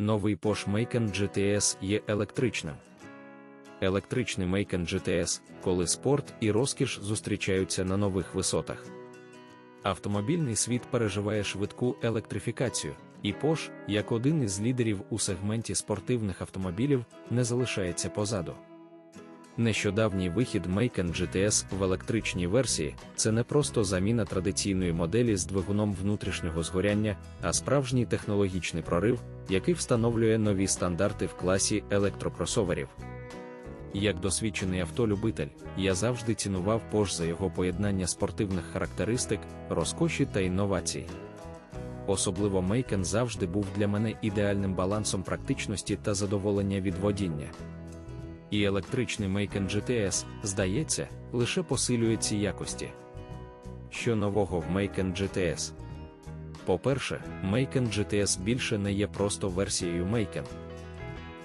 новий Porsche Macan GTS є електричним. Електричний Macan GTS, коли спорт і розкіш зустрічаються на нових висотах. Автомобільний світ переживає швидку електрифікацію, і Porsche, як один із лідерів у сегменті спортивних автомобілів, не залишається позаду. Нещодавній вихід Macan GTS в електричній версії це не просто заміна традиційної моделі з двигуном внутрішнього згоряння, а справжній технологічний прорив, який встановлює нові стандарти в класі електрокросоверів. Як досвідчений автолюбитель, я завжди цінував Porsche за його поєднання спортивних характеристик, розкоші та інновацій. Особливо Macan завжди був для мене ідеальним балансом практичності та задоволення від водіння. І електричний Macan GTS, здається, лише посилює ці якості. Що нового в Macan GTS? По-перше, Macan GTS більше не є просто версією Macan.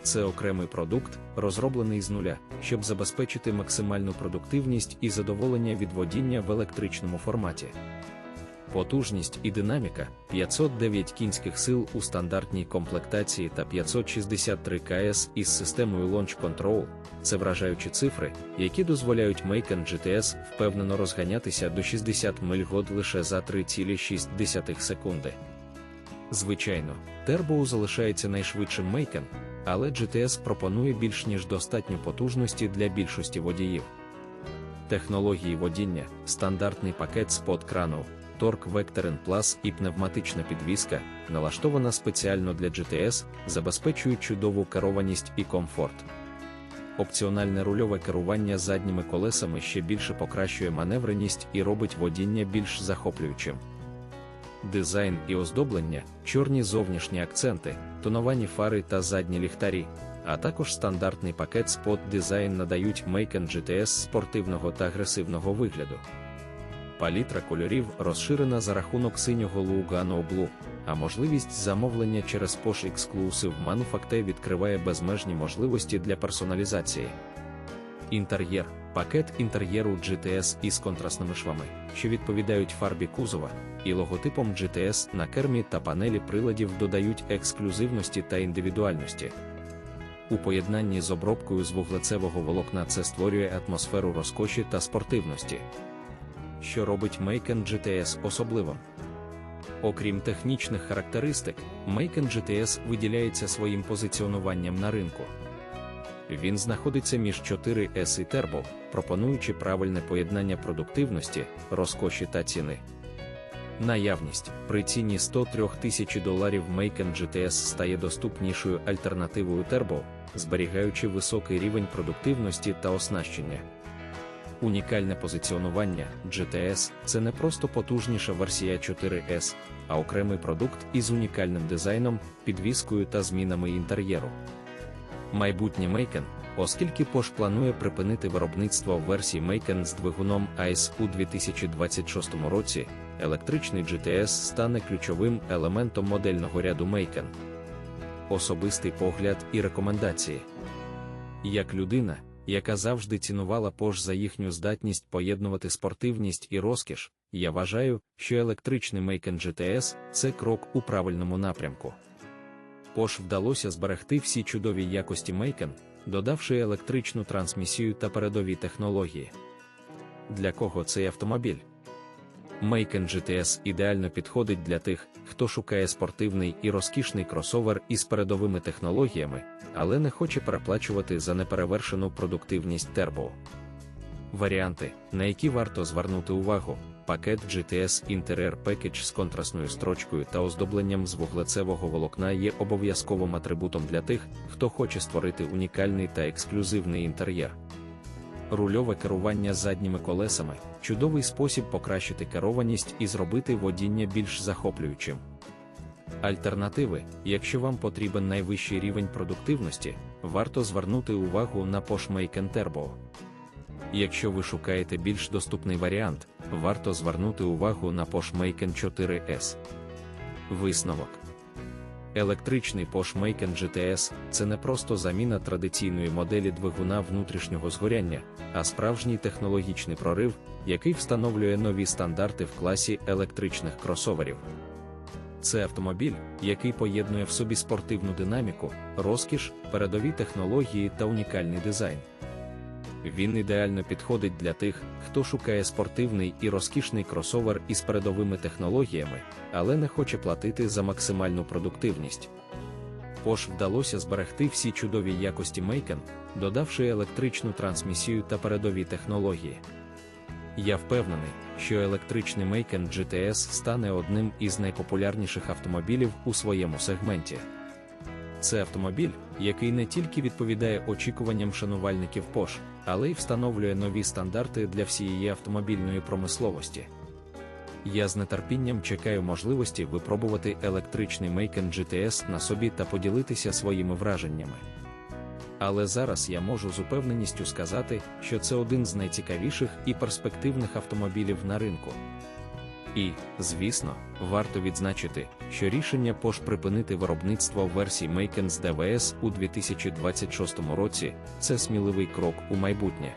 Це окремий продукт, розроблений з нуля, щоб забезпечити максимальну продуктивність і задоволення від водіння в електричному форматі. Потужність і динаміка 509 кінських сил у стандартній комплектації та 563 КС із системою Launch Control це вражаючі цифри, які дозволяють Macan GTS впевнено розганятися до 60 миль год лише за 3,6 секунди. Звичайно, Turbo залишається найшвидшим Macan, але GTS пропонує більш ніж достатньо потужності для більшості водіїв. Технології водіння, стандартний пакет спот крану, Torque Vectoren Plus і пневматична підвіска, налаштована спеціально для GTS, забезпечують чудову керованість і комфорт. Опціональне рульове керування задніми колесами ще більше покращує маневреність і робить водіння більш захоплюючим. Дизайн і оздоблення, чорні зовнішні акценти, тоновані фари та задні ліхтарі, а також стандартний пакет Spot Design надають Macan GTS спортивного та агресивного вигляду. Палітра кольорів розширена за рахунок синього Lugano Blue, а можливість замовлення через Porsche Exclusive Manufacture відкриває безмежні можливості для персоналізації. Інтер'єр пакет інтер'єру GTS із контрастними швами, що відповідають фарбі кузова, і логотипом GTS на кермі та панелі приладів додають ексклюзивності та індивідуальності. У поєднанні з обробкою з вуглецевого волокна це створює атмосферу розкоші та спортивності що робить Macan GTS особливим. Окрім технічних характеристик, Macan GTS виділяється своїм позиціонуванням на ринку. Він знаходиться між 4S і Turbo, пропонуючи правильне поєднання продуктивності, розкоші та ціни. Наявність при ціні 103 тисяч доларів Macan GTS стає доступнішою альтернативою Turbo, зберігаючи високий рівень продуктивності та оснащення. Унікальне позиціонування GTS це не просто потужніша версія 4S, а окремий продукт із унікальним дизайном, підвіскою та змінами інтер'єру. Майбутнє Macan, оскільки Porsche планує припинити виробництво версії Macan з двигуном ICE у 2026 році, електричний GTS стане ключовим елементом модельного ряду Macan. Особистий погляд і рекомендації. Як людина, яка завжди цінувала Пош за їхню здатність поєднувати спортивність і розкіш, я вважаю, що електричний Мейкен GTS це крок у правильному напрямку. Пош вдалося зберегти всі чудові якості мейкен, додавши електричну трансмісію та передові технології. Для кого цей автомобіль? Macan GTS ідеально підходить для тих, хто шукає спортивний і розкішний кросовер із передовими технологіями, але не хоче переплачувати за неперевершену продуктивність Turbo. Варіанти, на які варто звернути увагу, пакет GTS Interior Package з контрастною строчкою та оздобленням з вуглецевого волокна є обов'язковим атрибутом для тих, хто хоче створити унікальний та ексклюзивний інтер'єр. Рульове керування задніми колесами чудовий спосіб покращити керованість і зробити водіння більш захоплюючим. Альтернативи, якщо вам потрібен найвищий рівень продуктивності, варто звернути увагу на Porsche Macan Turbo. Якщо ви шукаєте більш доступний варіант, варто звернути увагу на Porsche Macan 4S. Висновок Електричний Porsche Macan GTS це не просто заміна традиційної моделі двигуна внутрішнього згоряння, а справжній технологічний прорив, який встановлює нові стандарти в класі електричних кросоверів. Це автомобіль, який поєднує в собі спортивну динаміку, розкіш, передові технології та унікальний дизайн. Він ідеально підходить для тих, хто шукає спортивний і розкішний кросовер із передовими технологіями, але не хоче платити за максимальну продуктивність. Porsche вдалося зберегти всі чудові якості Macan, додавши електричну трансмісію та передові технології. Я впевнений, що електричний Macan GTS стане одним із найпопулярніших автомобілів у своєму сегменті. Це автомобіль, який не тільки відповідає очікуванням шанувальників Porsche, але й встановлює нові стандарти для всієї автомобільної промисловості. Я з нетерпінням чекаю можливості випробувати електричний Мейкен GTS на собі та поділитися своїми враженнями. Але зараз я можу з упевненістю сказати, що це один з найцікавіших і перспективних автомобілів на ринку. І, звісно, варто відзначити, що рішення Porsche припинити виробництво версій з ДВС у 2026 році це сміливий крок у майбутнє.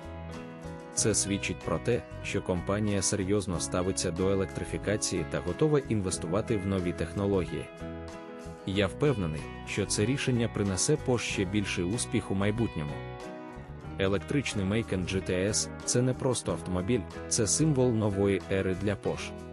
Це свідчить про те, що компанія серйозно ставиться до електрифікації та готова інвестувати в нові технології. Я впевнений, що це рішення принесе Porsche ще більший успіх у майбутньому. Електричний Macan GTS – це не просто автомобіль, це символ нової ери для Porsche.